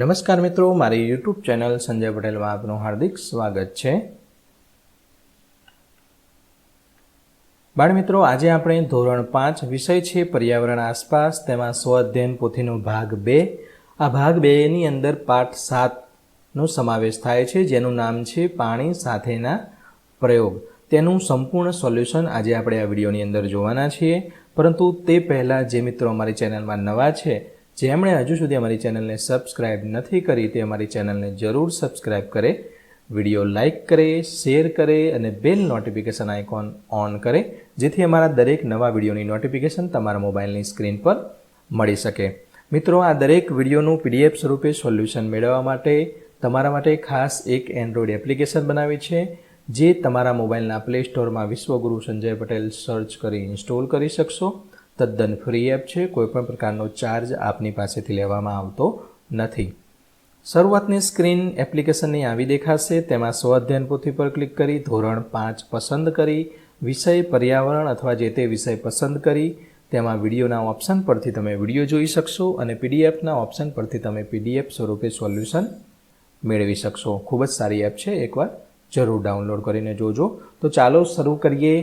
નમસ્કાર મિત્રો, મારી યુટ્યુબ ચેનલ સંજય પટેલમાં આપનું હાર્દિક સ્વાગત છે. બાળ મિત્રો, આજે આપણે ધોરણ પાંચ વિષય છે પર્યાવરણ આસપાસ. તેમાં સ્વ અધ્યયન પોથીનો ભાગ બે. આ ભાગ બેની અંદર પાઠ સાતનો સમાવેશ થાય છે, જેનું નામ છે પાણી સાથેના પ્રયોગ. તેનું સંપૂર્ણ સોલ્યુશન આજે આપણે આ વિડીયોની અંદર જોવાના છીએ. પરંતુ તે પહેલાં, જે મિત્રો અમારી ચેનલમાં નવા છે જેમણે હજુ સુધી અમારી ચેનલને સબસ્ક્રાઇબ નથી કરી તે અમારી ચેનલને જરૂર સબસ્ક્રાઇબ કરે, વીડિયો લાઇક કરે, શેર કરે અને બેલ નોટિફિકેશન આઇકોન ઓન કરે, જેથી અમારા દરેક નવા વિડીયોની નોટિફિકેશન તમારા મોબાઈલની સ્ક્રીન પર મળી શકે. મિત્રો, આ દરેક વિડીયોનું પીડીએફ સ્વરૂપે સોલ્યુશન મેળવવા માટે તમારા માટે ખાસ એક એન્ડ્રોઈડ એપ્લિકેશન બનાવી છે, જે તમારા મોબાઈલના પ્લે સ્ટોરમાં વિશ્વગુરુ સંજય પટેલ સર્ચ કરી ઇન્સ્ટોલ કરી શકશો. તદ્દન ફ્રી એપ છે. કોઈપણ પ્રકારનો ચાર્જ આપની પાસેથી લેવામાં આવતો નથી. શરૂઆતની સ્ક્રીન એપ્લિકેશનની આવી દેખાશે. તેમાં સ્વઅધ્યયન પોથી પર ક્લિક કરી, ધોરણ પાંચ પસંદ કરી, વિષય પર્યાવરણ અથવા જે તે વિષય પસંદ કરી. તેમાં વિડીયોના ઓપ્શન પરથી તમે વીડિયો જોઈ શકશો અને પીડીએફના ઓપ્શન પરથી તમે પીડીએફ સ્વરૂપે સોલ્યુશન મેળવી શકશો. ખૂબ જ સારી એપ છે. એકવાર જરૂર ડાઉનલોડ કરીને જોજો. તો ચાલો શરૂ કરીએ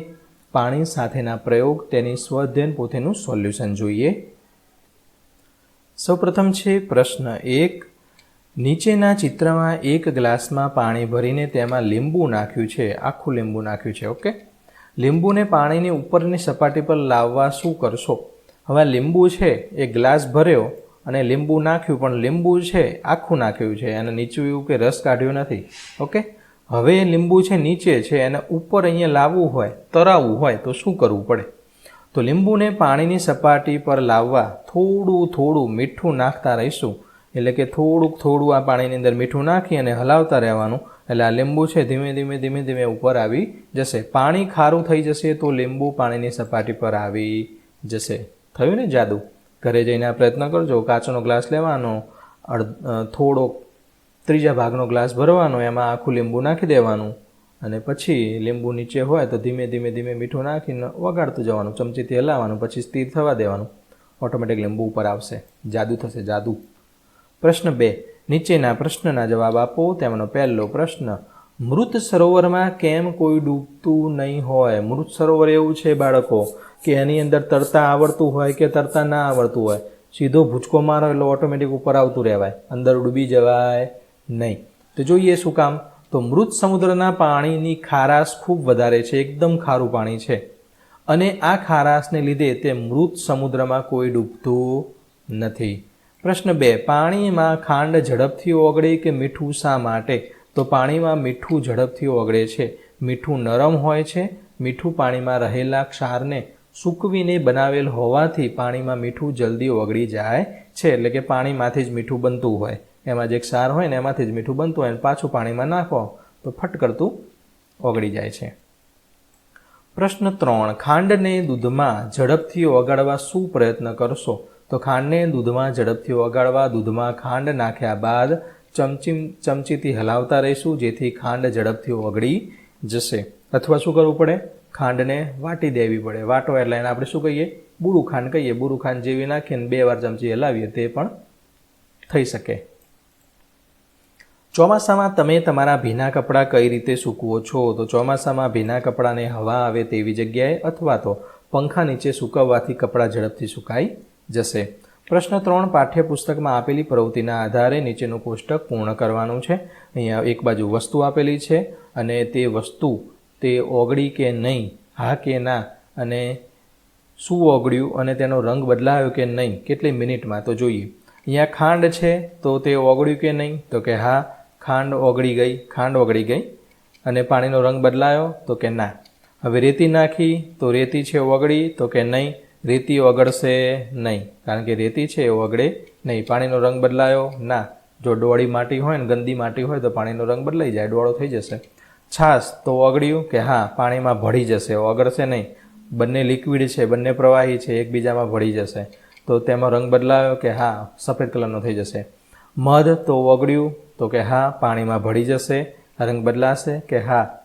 પાણી સાથેના પ્રયોગ તેની સ્વઅધ્યયન પોતેનું સોલ્યુશન જોઈએ. સૌપ્રથમ છે પ્રશ્ન એક. નીચેના ચિત્રમાં એક ગ્લાસમાં પાણી ભરીને તેમાં લીંબુ નાખ્યું છે. આખું લીંબુ નાખ્યું છે, ઓકે? લીંબુને પાણીની ઉપરની સપાટી પર લાવવા શું કરશો? હવે લીંબુ છે, એ ગ્લાસ ભર્યો અને લીંબુ નાખ્યું, પણ લીંબુ છે, આખું નાખ્યું છે અને નીચું એવું કે રસ કાઢ્યો નથી, ઓકે? હવે એ લીંબુ છે નીચે છે, એને ઉપર અહીંયા લાવવું હોય તરાવવું હોય, તો શું કરવું પડે? તો લીંબુને પાણીની સપાટી પર લાવવા થોડું થોડું મીઠું નાખતા રહીશું. એટલે કે થોડુંક થોડું આ પાણીની અંદર મીઠું નાખી અને હલાવતા રહેવાનું. એટલે આ લીંબુ છે ધીમે ધીમે ધીમે ધીમે ઉપર આવી જશે. પાણી ખારું થઈ જશે તો લીંબુ પાણીની સપાટી પર આવી જશે. થયું ને જાદુ? ઘરે જઈને આ પ્રયત્ન કરજો. કાચનો ગ્લાસ લેવાનો. થોડોક ત્રીજા ભાગનો ગ્લાસ ભરવાનો, એમાં આખું લીંબુ નાખી દેવાનું. અને પછી લીંબુ નીચે હોય તો ધીમે ધીમે ધીમે મીઠું નાખીને વગાડતું જવાનું, ચમચીથી હલાવવાનું, પછી સ્થિર થવા દેવાનું. ઓટોમેટિક લીંબુ ઉપર આવશે. જાદુ થશે, જાદુ. પ્રશ્ન બે. નીચેના પ્રશ્નના જવાબ આપો. તેમનો પહેલો પ્રશ્ન, મૃત સરોવરમાં કેમ કોઈ ડૂબતું નહીં હોય? મૃત સરોવર એવું છે બાળકો, કે એની અંદર તરતા આવડતું હોય કે તરતા ના આવડતું હોય? સીધો ભૂચકો મારો એટલે ઓટોમેટિક ઉપર આવતું રહેવાય. અંદર ડૂબી જવાય. નહીં. તો જોઈએ શું કામ? તો મૃત સમુદ્રના પાણીની ખારાશ ખૂબ વધારે છે, એકદમ ખારું પાણી છે. અને આ ખારાશને લીધે તે મૃત સમુદ્રમાં કોઈ ડૂબતું નથી. પ્રશ્ન બે, પાણીમાં ખાંડ ઝડપથી ઓગળે કે મીઠું શા માટે? તો પાણીમાં મીઠું ઝડપથી ઓગળે છે. મીઠું નરમ હોય છે, મીઠું પાણીમાં રહેલા ક્ષારને સૂકવીને બનાવેલ હોવાથી પાણીમાં મીઠું જલ્દી ઓગળી જાય છે, એટલે કે પાણીમાંથી જ મીઠું બનતું હોય. એમાં જે ક્ષાર હોય ને એમાંથી જ મીઠું બનતું હોય અને પાછું પાણીમાં નાખો, તો ફટ કરતું ઓગળી જાય છે. પ્રશ્ન ત્રણ, ખાંડને દૂધમાં ઝડપથી ઓગાળવા શું પ્રયત્ન કરશો? તો ખાંડને દૂધમાં ઝડપથી ઓગાળવા, દૂધમાં ખાંડ નાખ્યા બાદ ચમચી, ચમચીથી હલાવતા રહીશું, જેથી ખાંડ ઝડપથી ઓગળી જશે. અથવા શું કરવું પડે? ખાંડને વાટી દેવી પડે. વાટો એટલે એને આપણે શું કહીએ? બુરું ખાંડ કહીએ, બુરુખાન જેવી નાખીને બે વાર ચમચી હલાવીએ તે પણ થઈ શકે. ચોમાસામાં તમે તમારા ભીના કપડાં કઈ રીતે સૂકવો છો? તો ચોમાસામાં ભીના કપડાંને હવા આવે તેવી જગ્યાએ અથવા તો પંખા નીચે સૂકવવાથી કપડાં ઝડપથી સુકાઈ જશે. પ્રશ્ન ત્રણ, પાઠ્યપુસ્તકમાં આપેલી પ્રવૃત્તિના આધારે નીચેનું કોષ્ટક પૂર્ણ કરવાનું છે. અહીંયા એક બાજુ વસ્તુ આપેલી છે અને તે વસ્તુ તે ઓગળી કે નહીં, હા કે ના, અને શું ઓગળ્યું અને તેનો રંગ બદલાયો કે નહીં, કેટલી મિનિટમાં? તો જોઈએ. અહીંયા ખાંડ છે, તો તે ઓગળ્યું કે નહીં? તો કે હા, ખાંડ ઓગળી ગઈ, ખાંડ ઓગળી ગઈ. અને પાણીનો રંગ બદલાયો, તો કે ના. હવે રેતી નાખી, તો રેતી છે ઓગળી, તો કે નહીં? રેતી ઓગળશે નહીં. કારણ કે રેતી છે, એ ઓગળે નહીં. પાણીનો રંગ બદલાયો, ના. જો ડોળી માટી હોય ને ગંદી માટી હોય, તો પાણીનો રંગ બદલાઈ જાય, ડોળો થઈ જશે. છાશ, તો ઓગળ્યું કે હા, પાણીમાં ભળી જશે, ઓગળશે નહીં. બંને લિક્વિડ છે, બંને પ્રવાહી છે, એકબીજામાં ભળી જશે. તો તેમાં રંગ બદલાયો કે હા, સફેદ કલરનો થઈ જશે. મધ તો ઓગળ્યું, તો કે હા, પાણીમાં ભળી જશે. રંગ બદલાશે કે હા.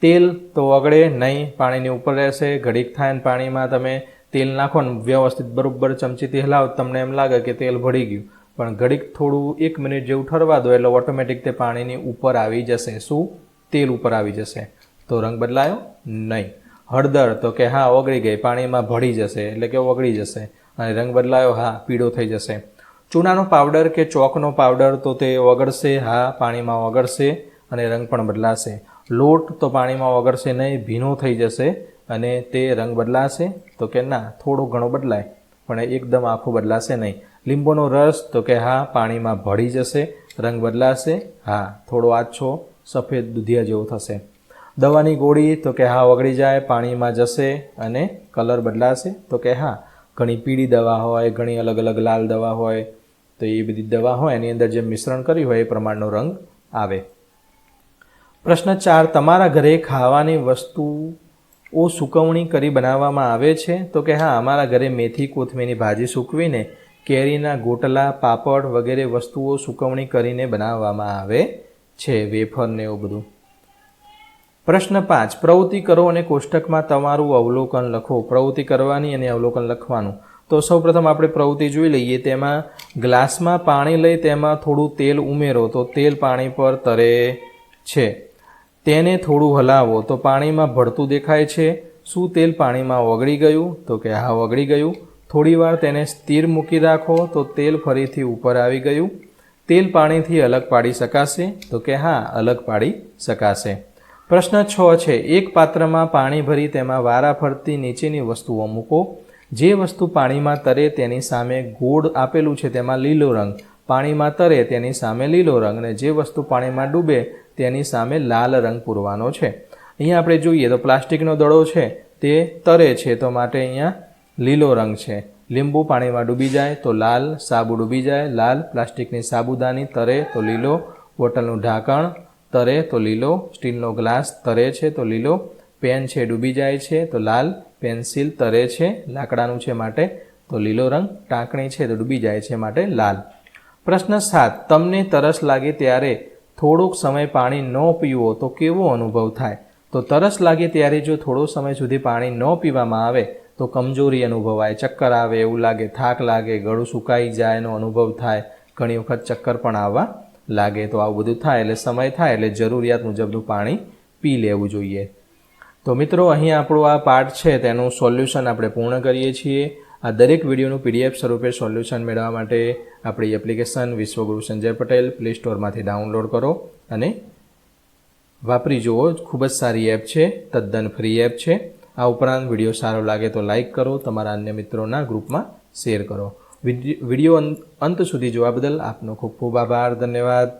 તેલ તો ઓગળે નહીં, પાણીની ઉપર રહેશે. ઘડીક થાય ને પાણીમાં તમે તેલ નાખો ને વ્યવસ્થિત બરાબર ચમચીથી હલાવો તમને એમ લાગે કે તેલ ભળી ગયું. પણ ઘડીક થોડું એક મિનિટ જેવું ઠરવા દો, એટલે ઓટોમેટિક તે પાણીની ઉપર આવી જશે. શું? તેલ ઉપર આવી જશે. તો રંગ બદલાયો નહીં. હળદર તો કે હા, ઓગળી ગઈ, પાણીમાં ભળી જશે, એટલે કે ઓગળી જશે. અને રંગ બદલાયો, હા, પીળો થઈ જશે. ચૂનાનો પાવડર કે ચોકનો પાવડર તો તે ઓગળશે, હા, પાણીમાં ઓગળશે અને રંગ પણ બદલાશે. લોટ તો પાણીમાં ઓગળશે નહીં, ભીનો થઈ જશે અને તે રંગ બદલાશે તો કે ના, થોડો ઘણો બદલાય, પણ એકદમ આખું બદલાશે નહીં. લીંબુનો રસ તો કે હા, પાણીમાં ભળી જશે, રંગ બદલાશે, હા, થોડો આછો, સફેદ દૂધિયા જેવો થશે. દવાની ગોળી, તો કે હા, ઓગળી જાય, પાણીમાં જશે અને કલર બદલાશે, તો કે હા, ઘણી પીળી દવા હોય, ઘણી અલગ અલગ લાલ દવા હોય, તો એ બધી દવા હોય, એની અંદર જે મિશ્રણ કર્યું હોય, એ પ્રમાણનો રંગ આવે. પ્રશ્ન ચાર, તમારા ઘરે ખાવાની વસ્તુઓ સુકવણી કરી બનાવવામાં આવે છે? તો કે હા, અમારા ઘરે મેથી કોથમીની ભાજી સૂકવીને કેરીના ગોટલા, પાપડ વગેરે વસ્તુઓ સુકવણી કરીને બનાવવામાં આવે છે, વેફર ને એવું બધું. પ્રશ્ન પાંચ, પ્રવૃત્તિ કરો અને કોષ્ટકમાં તમારું અવલોકન લખો. પ્રવૃત્તિ કરવાની અને અવલોકન લખવાનું. તો સૌપ્રથમ આપણે પ્રવૃત્તિ જોઈ લઈએ. તેમાં ગ્લાસમાં પાણી લઈ તેમાં થોડું તેલ ઉમેરો. તો તેલ પાણી પર તરે છે. તેને થોડું હલાવો. તો પાણીમાં ભળતું દેખાય છે. શું તેલ પાણીમાં ઓગળી ગયું? તો કે હા, ઓગળી ગયું. થોડીવાર તેને સ્થિર મૂકી રાખો. તો તેલ ફરીથી ઉપર આવી ગયું. તેલ પાણીથી અલગ પાડી શકાશે. તો કે હા, અલગ પાડી શકાશે. પ્રશ્ન છ છે, એક પાત્રમાં પાણી ભરી તેમાં વારા ફરતી નીચેની વસ્તુઓ મૂકો. જે વસ્તુ પાણીમાં તરે તેની સામે ગોળ આપેલું છે તેમાં લીલો રંગ. પાણીમાં તરે તેની સામે લીલો રંગ અને જે વસ્તુ પાણીમાં ડૂબે તેની સામે લાલ રંગ પૂરવાનો છે. અહીંયા આપણે જોઈએ તો પ્લાસ્ટિકનો દડો છે, તે તરે છે તો માટે અહીંયા લીલો રંગ છે. લીંબુ પાણીમાં ડૂબી જાય તો લાલ સાબુ ડૂબી જાય, લાલ પ્લાસ્ટિકની સાબુદાની તરે તો લીલો બોટલનું ઢાંકણ તરે તો લીલો, સ્ટીલનો ગ્લાસ તરે છે તો લીલો, પેન છે ડૂબી જાય છે તો લાલ, પેન્સિલ તરે છે, લાકડાનું છે માટે તો લીલો રંગ, ટાંકણી છે તો ડૂબી જાય છે માટે લાલ. પ્રશ્ન સાત, તમને તરસ લાગે ત્યારે થોડોક સમય પાણી ન પીવો તો કેવો અનુભવ થાય? તો તરસ લાગે ત્યારે જો થોડો સમય સુધી પાણી ન પીવામાં આવે તો કમજોરી અનુભવાય, ચક્કર આવે, એવું લાગે, થાક લાગે, ગળું સુકાઈ જાયનો અનુભવ થાય, ઘણી વખત ચક્કર પણ આવવા લાગે તો આવું બધું થાય, એટલે સમય થાય, એટલે જરૂરિયાત મુજબનું પાણી પી લેવું જોઈએ. તો મિત્રો, અહીં આપણો આ પાઠ છે, તેનું સોલ્યુશન આપણે પૂર્ણ કરીએ છીએ. આ દરેક વિડીયોનું પીડીએફ સ્વરૂપે સોલ્યુશન મેળવવા માટે આપણી એપ્લિકેશન વિશ્વગુરુ સંજય પટેલ પ્લે સ્ટોરમાંથી ડાઉનલોડ કરો અને વાપરી જુઓ. ખૂબ જ સારી એપ છે, તદ્દન ફ્રી એપ છે. આ ઉપરાંત વીડિયો સારો લાગે તો લાઇક કરો, તમારા અન્ય મિત્રોના ગ્રુપમાં શેર કરો. વીડિયો અંત સુધી જોવા બદલ આપનો ખૂબ ખૂબ આભાર ધન્યવાદ.